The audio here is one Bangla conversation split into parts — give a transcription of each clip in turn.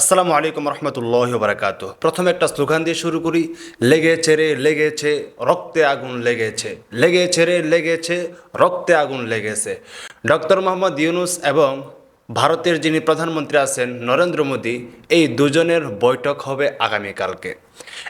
আসসালামু আলাইকুম রহমতুল্লাহ বারাকাত প্রথমে একটা স্লোগান দিয়ে শুরু করি লেগে রে, লেগেছে, রক্তে আগুন লেগেছে লেগে রে, লেগেছে, রক্তে আগুন লেগেছে। ডক্টর মোহাম্মদ ইউনুস এবং ভারতের যিনি প্রধানমন্ত্রী আছেন নরেন্দ্র মোদী, এই দুজনের বৈঠক হবে আগামীকালকে।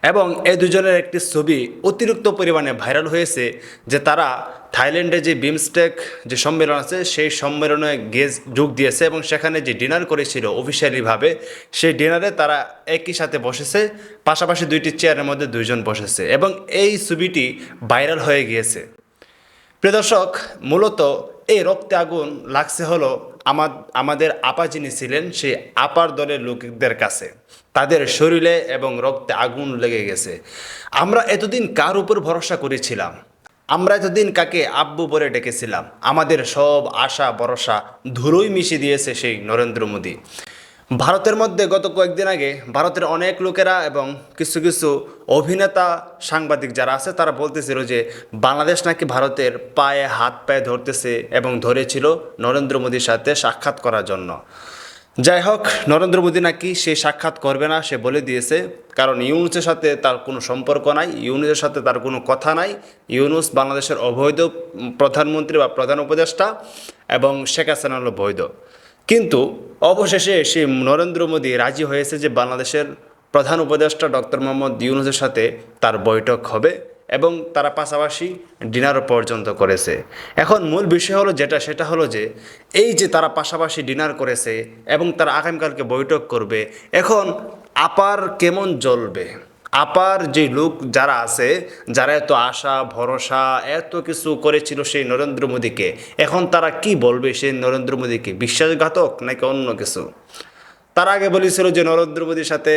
এবং এ দুজনের একটি ছবি অতিরিক্ত পরিমাণে ভাইরাল হয়েছে যে তারা থাইল্যান্ডে যে বিমস্টেক যে সম্মেলন আছে, সেই সম্মেলনে গিয়ে যোগ দিয়েছে এবং সেখানে যে ডিনার করেছিল অফিসিয়ালিভাবে, সেই ডিনারে তারা একই সাথে বসেছে, পাশাপাশি দুইটি চেয়ারের মধ্যে দুইজন বসেছে এবং এই ছবিটি ভাইরাল হয়ে গিয়েছে। প্রিয় দর্শক, মূলত এই রক্তে আগুন লাগছে হলো আমা আমাদের আপা যিনি ছিলেন সেই আপার দলের লোকদের কাছে তাদের শরীরে এবং রক্তে আগুন লেগে গেছে। আমরা এতদিন কার উপর ভরসা করেছিলাম? আমরা এতদিন কাকে আব্বু বলে ডেকেছিলাম? আমাদের সব আশা, ভরসা ধুলোই মিশিয়ে দিয়েছে সেই নরেন্দ্র মোদী। ভারতের মধ্যে গত কয়েকদিন আগে ভারতের অনেক লোকেরা এবং কিছু কিছু অভিনেতা, সাংবাদিক যারা আছে, তারা বলতেছিল যে বাংলাদেশ নাকি ভারতের পায়ে, হাত পায়ে ধরতেছে এবং ধরেছিল নরেন্দ্র মোদীর সাথে সাক্ষাৎ করার জন্য। যাই হোক, নরেন্দ্র মোদী নাকি সে সাক্ষাৎ করবে না, সে বলে দিয়েছে। কারণ ইউনুসের সাথে তার কোনো সম্পর্ক নাই, ইউনুসের সাথে তার কোনো কথা নাই। ইউনুস বাংলাদেশের অবৈধ প্রধানমন্ত্রী বা প্রধান উপদেষ্টা এবং শেখ হাসিনা হলো বৈধ। কিন্তু অবশেষে সে নরেন্দ্র মোদী রাজি হয়েছে যে বাংলাদেশের প্রধান উপদেষ্টা ডক্টর মোহাম্মদ ইউনুসের সাথে তার বৈঠক হবে এবং তারা পাশাপাশি ডিনারও পর্যন্ত করেছে। এখন মূল বিষয় হলো যেটা, সেটা হলো যে এই যে তারা পাশাপাশি ডিনার করেছে এবং তারা আগামীকালকে বৈঠক করবে, এখন আপার কেমন জ্বলবে? আপার যে লোক যারা আছে, যারা এত আশা, ভরসা, এত কিছু করেছিল সেই নরেন্দ্র মোদীকে, এখন তারা কি বলবে সেই নরেন্দ্র মোদীকে? বিশ্বাসঘাতক নাকি অন্য কিছু? তার আগে বলেছিল যে নরেন্দ্র মোদীর সাথে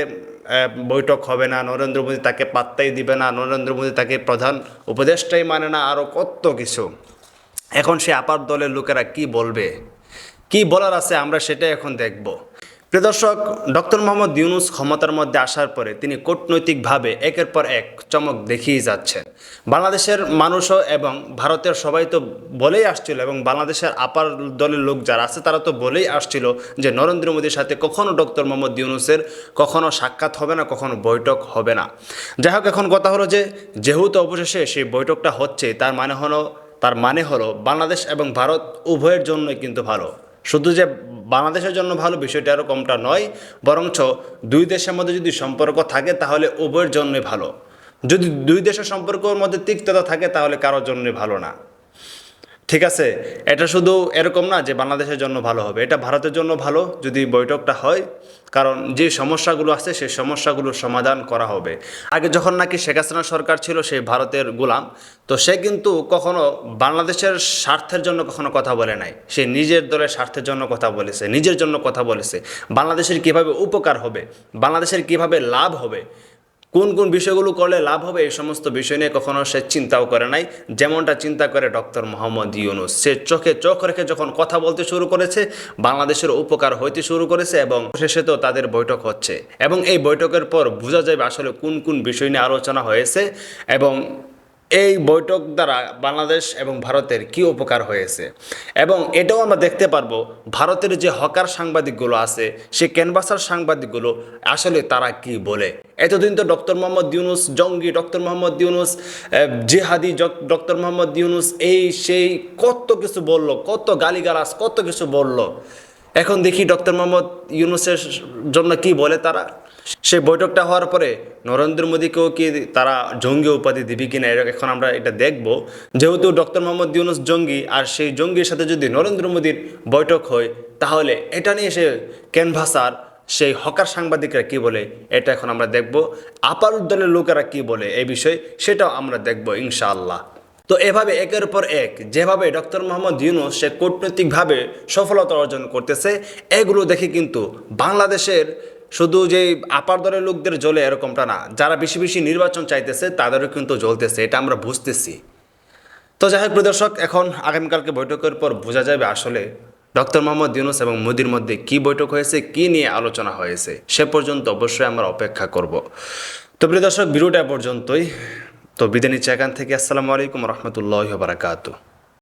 বৈঠক হবে না, নরেন্দ্র মোদী তাকে পাত্তাই দিবে না, নরেন্দ্র মোদী তাকে প্রধান উপদেষ্টাই মানে না আরও কত কিছু। এখন সে আপার দলের লোকেরা কি বলবে? কি বলার আছে? আমরা সেটাই এখন দেখব। প্রিয় দর্শক, ডক্টর মোহাম্মদ ইউনুস ক্ষমতার মধ্যে আসার পরে তিনি কূটনৈতিকভাবে একের পর এক চমক দেখিয়ে যাচ্ছেন। বাংলাদেশের মানুষও এবং ভারতের সবাই তো বলেই আসছিল এবং বাংলাদেশের আপার দলের লোক যারা আছে তারা তো বলেই আসছিল যে নরেন্দ্র মোদীর সাথে কখনও ডক্টর মোহাম্মদ ইউনুসের কখনও সাক্ষাৎ হবে না, কখনো বৈঠক হবে না। যাই হোক, এখন কথা হলো যে যেহেতু অবশেষে সেই বৈঠকটা হচ্ছে, তার মানে হলো, তার মানে হলো বাংলাদেশ এবং ভারত উভয়ের জন্যই কিন্তু ভালো। শুধু যে বাংলাদেশের জন্য ভালো বিষয়টা কমটা নয়, বরঞ্চ দুই দেশের মধ্যে যদি সম্পর্ক থাকে তাহলে উভয়ের জন্যই ভালো। যদি দুই দেশের সম্পর্কের মধ্যে তিক্ততা থাকে তাহলে কারোর জন্যই ভালো না। ঠিক আছে, এটা শুধু এরকম না যে বাংলাদেশের জন্য ভালো হবে, এটা ভারতের জন্য ভালো যদি বৈঠকটা হয়, কারণ যে সমস্যাগুলো আছে সেই সমস্যাগুলোর সমাধান করা হবে। আগে যখন নাকি শেখ হাসিনা সরকার ছিল সেই ভারতের গোলাম, তো সে কিন্তু কখনো বাংলাদেশের স্বার্থের জন্য কখনো কথা বলে নাই। সে নিজের দলের স্বার্থের জন্য কথা বলেছে, নিজের জন্য কথা বলেছে। বাংলাদেশের কীভাবে উপকার হবে, বাংলাদেশের কীভাবে লাভ হবে কোন কোন বিষয়গুলো করলে লাভ হবে এই সমস্ত বিষয় নিয়ে কখনো সে চিন্তাও করে নাই। যেমনটা চিন্তা করে ডক্টর মোহাম্মদ ইউনুস। সে চোখে চোখ রেখে যখন কথা বলতে শুরু করেছে, বাংলাদেশের উপকার হইতে শুরু করেছে এবং শেষে তো তাদের বৈঠক হচ্ছে। এবং এই বৈঠকের পর বোঝা যাবে আসলে কোন কোন বিষয় নিয়ে আলোচনা হয়েছে এবং এই বৈঠক দ্বারা বাংলাদেশ এবং ভারতের কি উপকার হয়েছে? এবং এটাও আমরা দেখতে পারব, ভারতের যে হকার সাংবাদিকগুলো আছে, সে ক্যানভাসার সাংবাদিকগুলো আসলে তারা কি বলে? এতদিন তো ডক্টর মোহাম্মদ ইউনুস জঙ্গি, ডক্টর মোহাম্মদ ইউনুস জেহাদি ডক্টর মোহাম্মদ ইউনুস, এই সেই কত কিছু বলল, কত গালিগালাজ, কত কিছু বলল। এখন দেখি ডক্টর মোহাম্মদ ইউনুসের জন্য কি বলে তারা। সেই বৈঠকটা হওয়ার পরে নরেন্দ্র মোদীকেও কি তারা জঙ্গি উপাধি দিবি কিনা এখন আমরা এটা দেখব। যেহেতু ডক্টর মোহাম্মদ ইউনুস জঙ্গি, আর সেই জঙ্গির সাথে যদি নরেন্দ্র মোদীর বৈঠক হয়, তাহলে এটা নিয়ে সে ক্যানভাসার সেই হকার সাংবাদিকরা কি বলে, এটা এখন আমরা দেখব। আপার দলের লোকেরা কি বলে এই বিষয়ে, সেটাও আমরা দেখব ইনশাআল্লাহ। তো এভাবে একের পর এক, যেভাবে ডক্টর মোহাম্মদ ইউনুস সে কূটনৈতিকভাবে সফলতা অর্জন করতেছে, এগুলো দেখে কিন্তু বাংলাদেশের শুধু যে আপার দলের লোকদের জ্বলে এরকমটা না, যারা বেশি বেশি নির্বাচন চাইতেছে তাদেরও কিন্তু জ্বলতেছে, এটা আমরা বুঝতেছি। তো যাই হোক প্রদর্শক এখন আগামীকালকে বৈঠকের পর বোঝা যাবে আসলে ডক্টর মোহাম্মদ ইউনুস এবং মোদির মধ্যে কি বৈঠক হয়েছে, কি নিয়ে আলোচনা হয়েছে, সে পর্যন্ত অবশ্যই আমরা অপেক্ষা করব। তো প্রিয় দর্শক ভিডিওটা পর্যন্তই। তো বিদায় নিচ্ছি থেকে। আসসালামু আলাইকুম রহমতুল্লাহ বারাকাতু